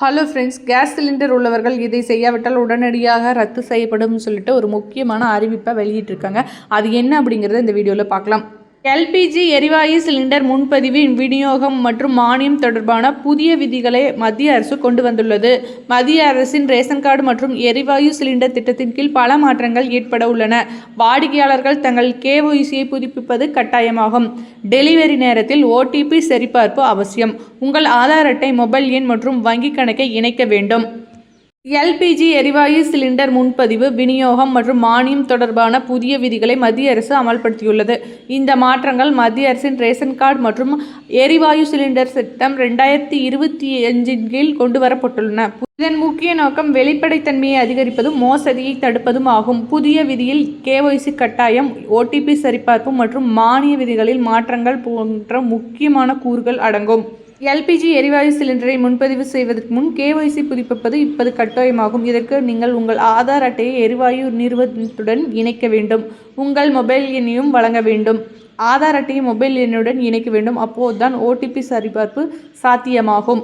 Hello friends gas cylinder உள்ளவர்கள் இதை செய்யாவிட்டால் உடனடியாக ரத்து செய்யப்படும் சொல்லிட்டு ஒரு முக்கியமான அறிவிப்பை வெளியிட்டிருக்காங்க. அது என்ன அப்படிங்கிறத இந்த வீடியோவில் பார்க்கலாம். எல்பிஜி எரிவாயு சிலிண்டர் முன்பதிவின் விநியோகம் மற்றும் மானியம் தொடர்பான புதிய விதிகளை மத்திய அரசு கொண்டு வந்துள்ளது. மத்திய அரசின் ரேஷன் கார்டு மற்றும் எரிவாயு சிலிண்டர் திட்டத்தின் கீழ் பல மாற்றங்கள் ஏற்பட உள்ளன. வாடிக்கையாளர்கள் தங்கள் கேஒய்சியை புதுப்பிப்பது கட்டாயமாகும். டெலிவரி நேரத்தில் ஓடிபி சரிபார்ப்பு அவசியம். உங்கள் ஆதார் அட்டை மொபைல் எண் மற்றும் வங்கிக் கணக்கை இணைக்க வேண்டும். எல்பிஜி எரிவாயு சிலிண்டர் முன்பதிவு விநியோகம் மற்றும் மானியம் தொடர்பான புதிய விதிகளை மத்திய அரசு அமல்படுத்தியுள்ளது. இந்த மாற்றங்கள் மத்திய அரசின் ரேஷன் கார்டு மற்றும் எரிவாயு சிலிண்டர் திட்டம் ரெண்டாயிரத்தி இருபத்தி அஞ்சின் கீழ் கொண்டு வரப்பட்டுள்ளன இதன் முக்கிய நோக்கம் வெளிப்படைத்தன்மையை அதிகரிப்பதும் மோசடியை தடுப்பதும் ஆகும். புதிய விதியில் கேஒய்சி கட்டாயம் ஓடிபி சரிபார்ப்பு மற்றும் மானிய விதிகளில் மாற்றங்கள் போன்ற முக்கியமான கூறுகள் அடங்கும். எல்பிஜி எரிவாயு சிலிண்டரை முன்பதிவு செய்வதற்கு முன் கேஒய்சி புதுப்பிப்பது இப்போது கட்டாயமாகும். இதற்கு நீங்கள் உங்கள் ஆதார் அட்டையை எரிவாயு நிறுவனத்துடன் இணைக்க வேண்டும். உங்கள் மொபைல் எண்ணையும் வழங்க வேண்டும். ஆதார் அட்டையை மொபைல் எண்ணுடன் இணைக்க வேண்டும். அப்போதுதான் ஓடிபி சரிபார்ப்பு சாத்தியமாகும்.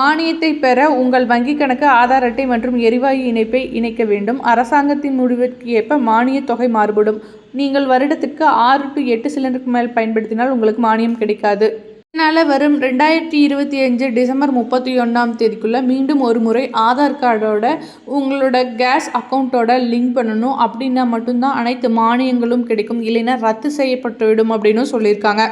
மானியத்தை பெற உங்கள் வங்கிக் கணக்கு ஆதார் அட்டை மற்றும் எரிவாயு இணைப்பை இணைக்க வேண்டும். அரசாங்கத்தின் முடிவிற்கு ஏற்ப மானிய தொகை மாறுபடும். நீங்கள் வருடத்திற்கு ஆறு டு எட்டு சிலிண்டருக்கு மேல் பயன்படுத்தினால் உங்களுக்கு மானியம் கிடைக்காது. இதனால் வரும் ரெண்டாயிரத்தி இருபத்தி அஞ்சு டிசம்பர் முப்பத்தி ஒன்றாம் தேதிக்குள்ளே மீண்டும் ஒரு முறை ஆதார் கார்டோட உங்களோட கேஸ் அக்கௌண்ட்டோட லிங்க் பண்ணணும். அப்படின்னா மட்டும்தான் அனைத்து மானியங்களும் கிடைக்கும். இல்லைன்னா ரத்து செய்யப்பட்டுவிடும் அப்படின்னு சொல்லியிருக்காங்க.